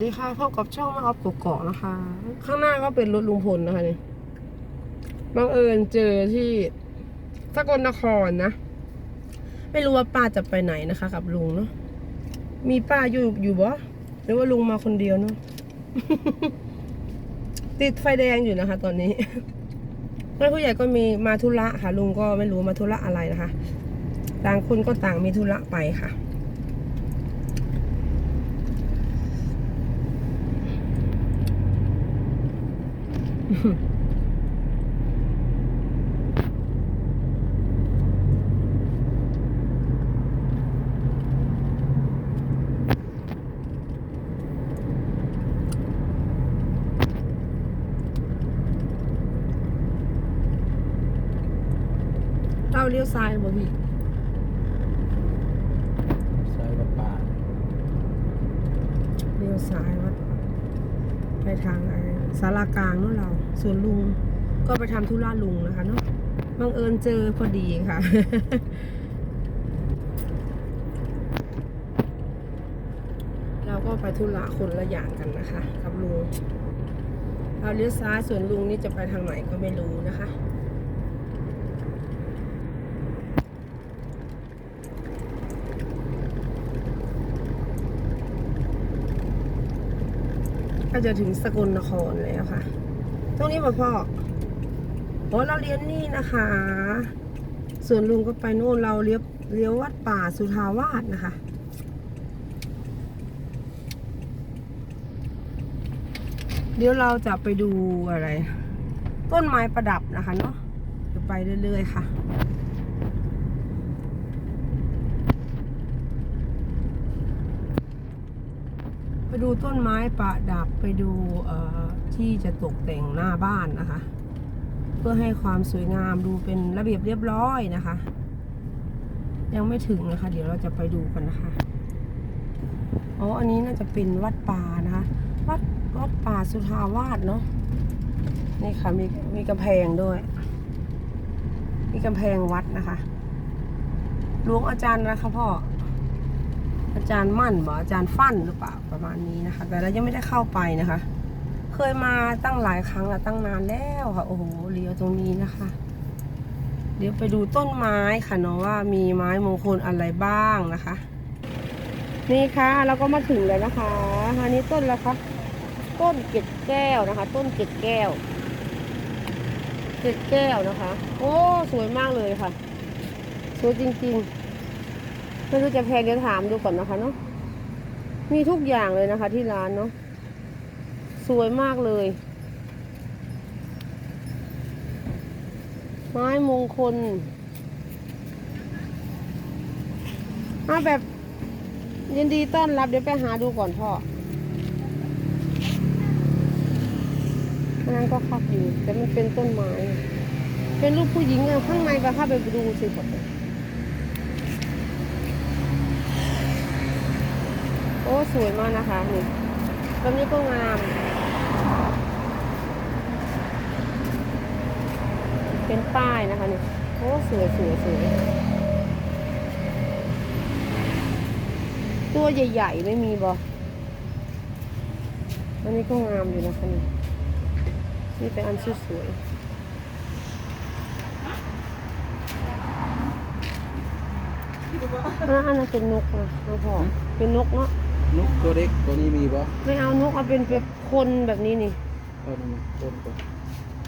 สวัสดีค่ะพบกับช่องมาออฟกกอกนะคะ ข้างหน้าก็เป็นรถลุงพลนะคะนี่บังเอิญเจอที่สกลนครนะ ไม่รู้ว่าป้าจะไปไหนนะคะ กับลุงเนาะมีป้าอยู่อยู่บ่หรือว่าลุงมาคนเดียวเนาะติดไฟแดงอยู่นะคะ ตอนนี้แม่ผู้ใหญ่ก็มีมาธุระค่ะ ลุงก็ไม่รู้มาธุระอะไรนะคะ ต่างคนก็ต่างมีธุระไปค่ะ เราเลี้ยวซ้ายบ่พี่ซอยวัดป่าเลี้ยวซ้ายวัดไปทางไอ้ สารากลางนู่นเรา ส่วนลุงก็ไปทำธุระลุงนะคะเนาะบังเอิญเจอพอดีค่ะ เราก็ไปธุระคนละอย่างกันนะคะ กับลุงเราเลี้ยวซ้ายส่วนลุงนี่จะไปทางไหนก็ไม่รู้นะคะ ก็จะถึงสกลนครแล้วค่ะ ตรงนี้ป่ะพ่อโอ้เราเรียนนี่นะคะ ส่วนลุงก็ไปโน่นเราเลี้ยวเลี้ยววัดป่าสุทาวาสนะคะ เดี๋ยวเราจะไปดูอะไร ต้นไม้ประดับนะคะเนาะเดี๋ยวไปเรื่อยๆค่ะ ไปดูต้นไม้ประดับไปดูที่จะตกแต่งหน้าบ้านนะคะ เพื่อให้ความสวยงามดูเป็นระเบียบเรียบร้อยนะคะ ยังไม่ถึงนะคะ เดี๋ยวเราจะไปดูกันนะคะอ๋ออันนี้น่าจะเป็นวัดป่านะคะ วัดวัดป่าสุทาวาสเนาะนี่ค่ะมีมีกำแพงด้วย มีกำแพงวัดนะคะหลวงอาจารย์นะคะพ่อ อาจารย์มั่นบอกอาจารย์ฟันหรือเปล่าประมาณนี้นะคะ แต่เรายังไม่ได้เข้าไปนะคะ เคยมาตั้งหลายครั้งแล้วตั้งนานแล้วค่ะ โอ้โหเลี้ยวตรงนี้นะคะ เดี๋ยวไปดูต้นไม้ค่ะเนาะว่ามีไม้มงคลอะไรบ้างนะคะ นี่ค่ะเราก็มาถึงแล้วนะคะอันนี้ต้นแล้วคะต้นเกล็ดแก้วนะคะ ต้นเกล็ดแก้วเกล็ดแก้วนะคะ โอ้สวยมากเลยค่ะสวยจริงๆ ไม่รู้จะแพงเดี๋ยวถามดูก่อนนะคะเนาะมีทุกอย่างเลยนะคะ ที่ร้านเนาะสวยมากเลย ไม้มงคลมาแบบยินดีต้อนรับเดี๋ยวไปหาดูก่อนพ่อนั้นก็คักอยู่ แต่มันเป็นต้นไม้ เป็นรูปผู้หญิงข้างในก็เข้าไปดูสิก่อน โอ้ สวยมากนะคะนี่ต้นนี้ก็งาม เป็นป้ายนะคะนี่โอ้สวยสวยสวยตัวใหญ่ๆไม่มีบออันนี้ก็งามอยู่นะคะนี่นี่เป็นอันสวยๆอันนั้นอันนั้นเป็นนกนะน้องพ่อเป็นนกเนาะ นกตัวเล็กตัวนี้มีบ่ไม่เอานกเอาเป็นแบบคนแบบนี้นี่เอามันต้นก่อน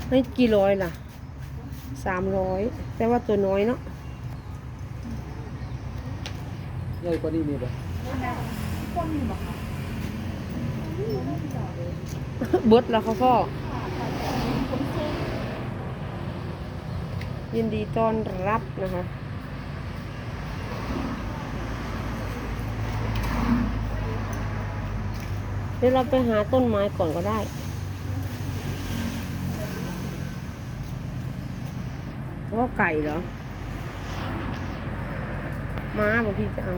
ให้กี่ร้อยล่ะสามร้อยแต่ว่าตัวน้อยเนาะใหญ่กว่านี้มีบ่เบิดแล้วเขาพ่อ ยินดีต้อนรับนะคะ เดี๋ยวเราไปหาต้นไม้ก่อนก็ได้ ว่าไก่เหรอ ม้าบอกพี่จะเอา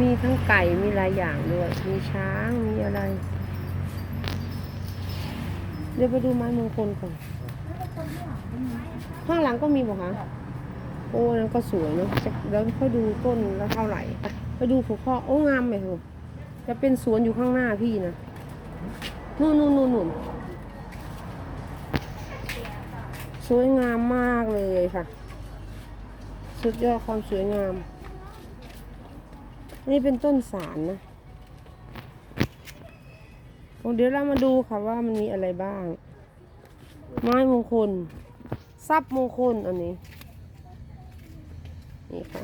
มีทั้งไก่มีหลายอย่างด้วย มีช้างมีอะไร เดี๋ยวไปดูไม้มงคลก่อน ข้างหลังก็มีบอกคะโอ้นั้นก็สวยเนาะแล้วค่อยดูต้นแล้วเท่าไหร่ ไปดูผูกข้อโอ้งามไหมครู จะเป็นสวนอยู่ข้างหน้าพี่นะนู่นนู่นนู่นนู่นสวยงามมากเลยค่ะ สุดยอดความสวยงาม นี่เป็นต้นสารนะเดี๋ยวเรามาดูค่ะว่ามันมีอะไรบ้าง ไม้มงคลทรัพย์มงคลอันนี้ นี่ค่ะ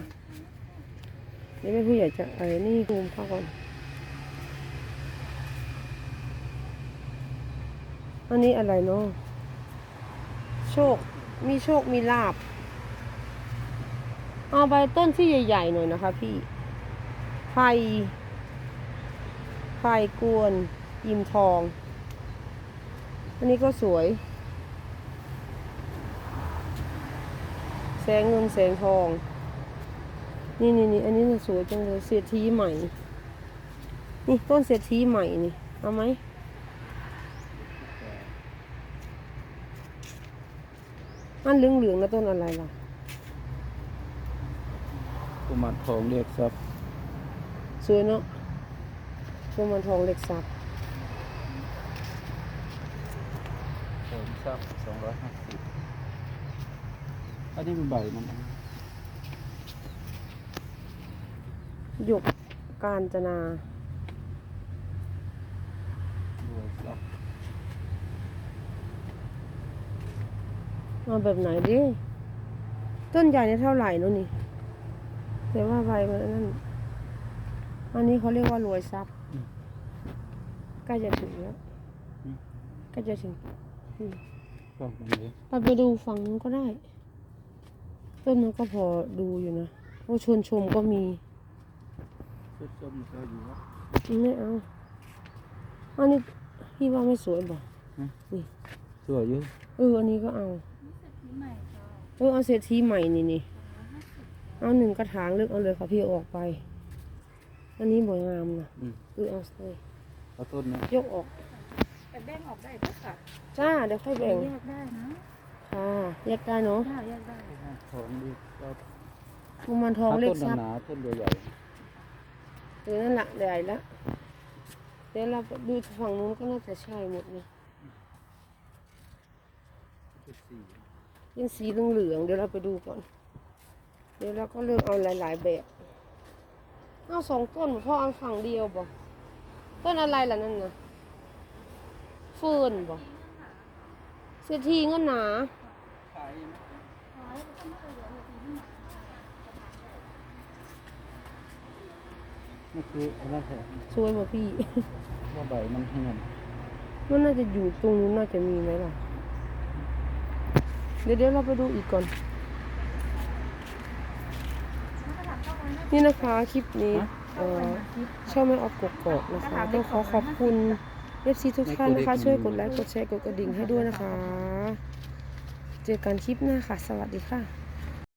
เดี๋ยวแม่ผู้ใหญ่จะเอ้นี่ซูมเข้าก่อน อันนี้อะไรเนาะโชค มีโชคมีลาบ เอาใบต้นที่ใหญ่ๆหน่อยนะคะพี่ไผ่ไผ่กวนยิมทอง อันนี้ก็สวย แสงเงินแสงทอง นี่นี่นี่อันนี้น่ะสวยจังเลย เศรษฐีใหม่ นี่ต้นเศรษฐีใหม่นี่ เอาไหม อันเหลืองๆนะต้นอะไรล่ะกุมารทองเรียกทรัพย์สวยเนาะตัวมันทองเหล็กซับเสริมทรัพย์สองร้อยห้าสิบอันนี้เป็นใบมันนะหยกการจนา รวยทรัพย์ มาแบบไหนดิ ต้นใหญ่เนี่ยเท่าไหร่นู่นนี่ แต่ว่าใบมันนั่น อันนี้เขาเรียกว่ารวยทรัพย์ใกล้จะถึงแล้วใกล้จะถึงอืมก็มันเลยเราไปดูฝั่งนู้นก็ได้ ต้นมันก็พอดูอยู่นะโอ้ชวนชมก็มีชุดส้มก็อยู่ครับไม่เอาอันนี้พี่ว่าไม่สวยบ่สวยอยู่เอออันนี้ก็เอา เออเอาเศรษฐีใหม่นี่นี่เอาหนึ่งกระถางเลือกเอาเลยค่ะพี่เอาออกไป อันนี้บ่งามนะอืมเออเอาเลยเอาต้นนะยกออก แต่แบ่งออกได้ปะค่ะจ้า เดี๋ยวค่อยแบ่งแยกได้นะค่ะแยกได้เนาะได้แยกได้กุมารทองเรียกทรัพย์กุมารทองถ้าเล็กต้นซับหนาๆต้นใหญ่เออนั่นแหละใหญ่ละเดี๋ยวเราดูฝั่งนู้นก็น่าจะใช่หมดเลยๆชุดสี่ ยังสีเหลืองๆเดี๋ยวเราไปดูก่อน เดี๋ยวเราก็เลือกเอาหลาย ๆ แบบเอาสองต้นพ่อเอาฝั่งเดียวบ่ต้นอะไรล่ะนั่นน่ะเฟิร์นบ่เศรษฐีเงินหนานี่คืออันนั้นแหละสวยบ่พี่ว่าใบมันเหี่ยนมันน่าจะอยู่ตรงนู้นน่าจะมีไหมล่ะ เดี๋ยวเดี๋ยวเราไปดูอีกก่อน นี่นะคะคลิปนี้เอ่อช่องไม่ออฟกกอกนะคะต้องขอขอบคุณเอฟซีทุกท่านนะคะช่วยกดไลค์กดแชร์กดกระดิ่งให้ด้วยนะคะ เจอกันคลิปหน้าค่ะ สวัสดีค่ะ